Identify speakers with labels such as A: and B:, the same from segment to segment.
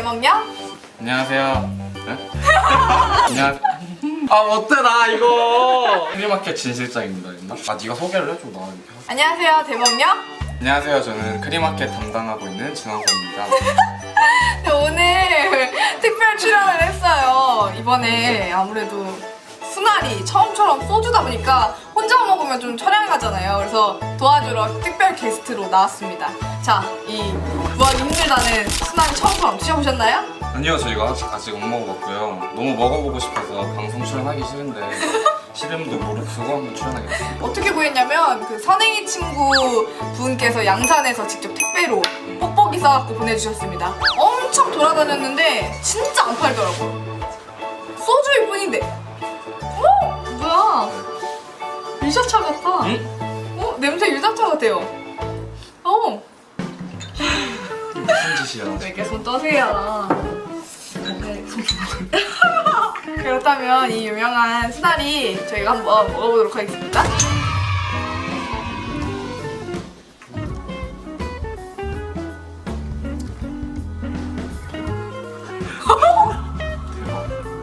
A: 대먹냐?
B: 안녕하세요. 네? 안녕하세요. 아 어때 나 이거 크리마켓 진 실장입니다. 임마. 아 네가 소개를 해줘 나 이렇게. 하고.
A: 안녕하세요 대 먹냐?
B: 안녕하세요. 저는 크리마켓 담당하고 있는 진환권입니다.
A: 네, 오늘 특별 출연을 했어요. 이번에 아무래도 순알이 처음처럼 소주다 보니까 혼자 먹으면 좀 촬영하잖아요. 그래서 도와주러 특별 게스트로 나왔습니다. 자, 이 구하기 힘들다는 순알이 처음처럼 드셔보셨나요?
B: 아니요 저희가 아직 아직 못 먹어봤고요. 너무 먹어보고 싶어서 방송 출연하기 싫은데 시름도 모르고 한번 출연하겠습니다.
A: 어떻게 구했냐면 그 선행이 친구 분께서 양산에서 직접 택배로 뽁뽁이 싸갖고 보내주셨습니다. 엄청 돌아다녔는데 진짜 안 팔더라고요. 소주일 뿐인데. 어? 뭐야? 유자차 같아.
B: 응?
A: 어? 냄새 유자차 같아요. 어?
B: 무슨 짓이야?
A: 왜 이렇게 손 떠세요? 네. 그렇다면 이 유명한 수다리 저희가 한번 먹어보도록 하겠습니다.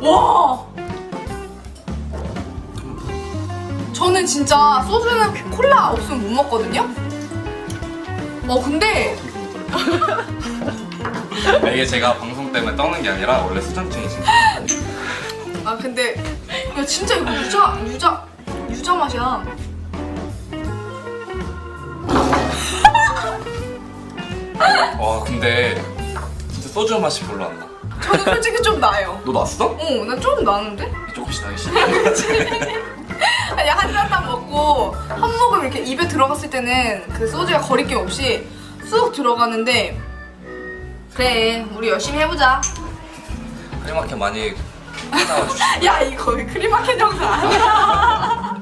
A: 와! 저는 진짜 소주는 콜라 없으면 못 먹거든요? 어, 근데
B: 아, 이게 제가 방송 때문에 떠는 게 아니라 원래 수전증이신데
A: 아 근데 야 진짜 이거 유자 유자 유자 맛이야.
B: 와 근데 진짜 소주 맛이 별로 안 나.
A: 저는 솔직히 좀 나요.
B: 너 났어?
A: 어, 난좀 나는데?
B: 조금씩 나기 시작.
A: 먹고 한 모금 이렇게 입에 들어갔을 때는 그 소주가 거리낌 없이 쑥 들어가는데 그래 우리 열심히 해보자.
B: 크리마켓 많이 주시고
A: 야 이거 왜 크리마켓 영상 아니야?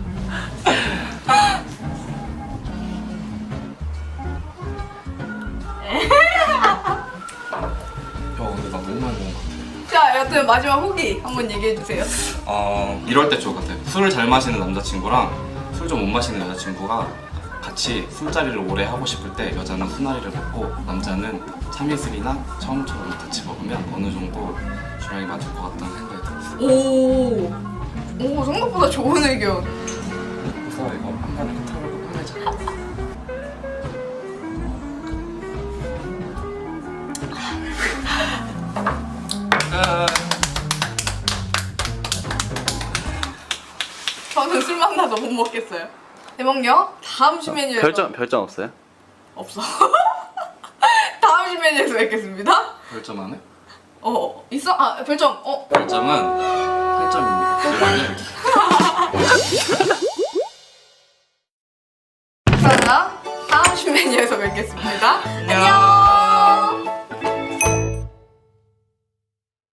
B: 야 근데 나 너무 많이 먹은 것 같아.
A: 자 여튼 마지막 후기 한번 얘기해 주세요.
B: 어 이럴 때 좋을 것 같아. 술을 잘 마시는 남자친구랑 술 좀 못 마시는 여자친구가 같이 술자리를 오래 하고 싶을 때 여자는 순하리를 먹고 남자는 참이슬이나 처음처럼 같이 먹으면 어느 정도 주량이 맞을 것 같다는 생각이 들었어.
A: 오, 오 생각보다 좋은 의견. 저는 술 만나서 못 먹겠어요. 대먹요 다음 시 메뉴에서
C: 별점 별점 없어요?
A: 없어. 다음 시 메뉴에서 뵙겠습니다.
B: 별점 안 해?
A: 어 있어? 아 별점 어
B: 별점은 8점입니다.
A: 그러면 다음 시 메뉴에서 뵙겠습니다. 안녕.